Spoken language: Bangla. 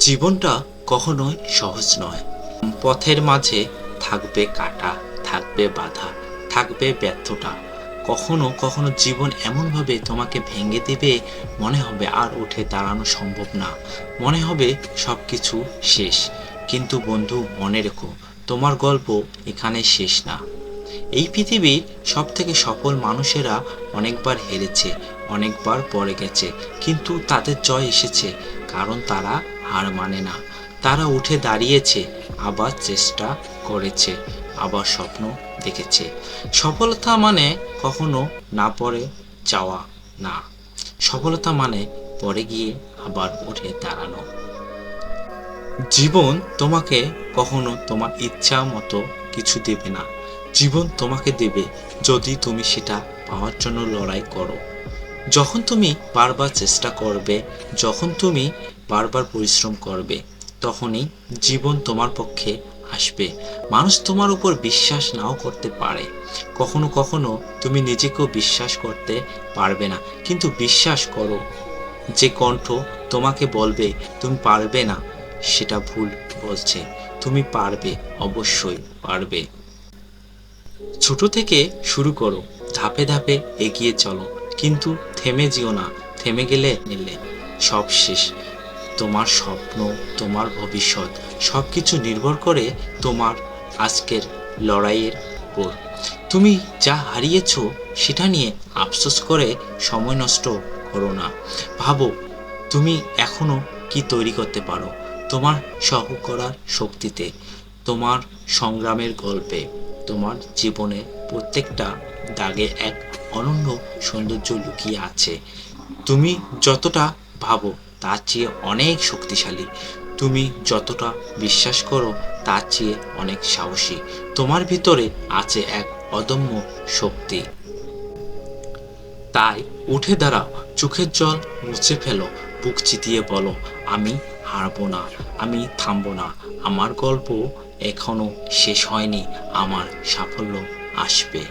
জীবনটা কখনোই সহজ নয়। পথের মাঝে থাকবে কাটা, থাকবে বাধা, থাকবে ব্যর্থতা। কখনো কখনো জীবন এমনভাবে তোমাকে ভেঙে দেবে, মনে হবে আর উঠে দাঁড়ানো সম্ভব না। মনে হবে সব কিছু শেষ। কিন্তু বন্ধু, মনে রেখো, তোমার গল্প এখানে শেষ না। এই পৃথিবীর সব থেকে সফল মানুষেরা অনেকবার হেরেছে, অনেকবার পড়ে গেছে, কিন্তু তাদের জয় এসেছে, কারণ তারা হার মানে না। তারা উঠে দাঁড়িয়েছে, আবার চেষ্টা করেছে, আবার স্বপ্ন দেখেছে। সফলতা মানে কখনো না পড়ে যাওয়া না। সফলতা মানে পরে গিয়ে আবার উঠে দাঁড়ানো। জীবন তোমাকে কখনো তোমার ইচ্ছা মতো কিছু দেবে না। জীবন তোমাকে দেবে যদি তুমি সেটা পাওয়ার জন্য লড়াই করো। যখন তুমি বারবার চেষ্টা করবে, যখন তুমি বারবার পরিশ্রম করবে, তখনই জীবন তোমার পক্ষে আসবে। মানুষ তোমার উপর বিশ্বাস নাও করতে পারে। কখনো কখনো তুমি নিজেকেও বিশ্বাস করতে পারবে না। কিন্তু বিশ্বাস করো, যে কণ্ঠ তোমাকে বলবে, তুমি পারবে না, সেটা ভুল বলছে। তুমি পারবে, অবশ্যই পারবে। ছোট থেকে শুরু করো, ধাপে ধাপে এগিয়ে চলো। কিন্তু থেমে যেও না, থেমে গেলে নিলে সব শেষ। তোমার স্বপ্ন, তোমার ভবিষ্যৎ সব কিছু নির্ভর করে তোমার আজকের লড়াইয়ের উপর। তুমি যা হারিয়েছো, সেটা নিয়ে আফসোস করে সময় নষ্ট করো না। ভাবো, তুমি এখনও কি তৈরি করতে পারো? তোমার সহ করার শক্তিতে, তোমার সংগ্রামের গল্পে। তোমার জীবনে প্রত্যেকটা দাগে এক অনন্য সৌন্দর্য লুকিয়ে আছে। তুমি যতটা ভাবো তার চেয়ে অনেক শক্তিশালী। তুমি যতটা বিশ্বাস করো তার চেয়ে অনেক সাহসী। তোমার ভিতরে আছে এক অদম্য শক্তি। তাই উঠে দাঁড়াও, চোখের জল মুছে ফেলো, বুক চিতিয়ে বলো, আমি হারবো না আমি থামবো না। আমার গল্প এখনও শেষ হয়নি আমার সাফল্য আসবে।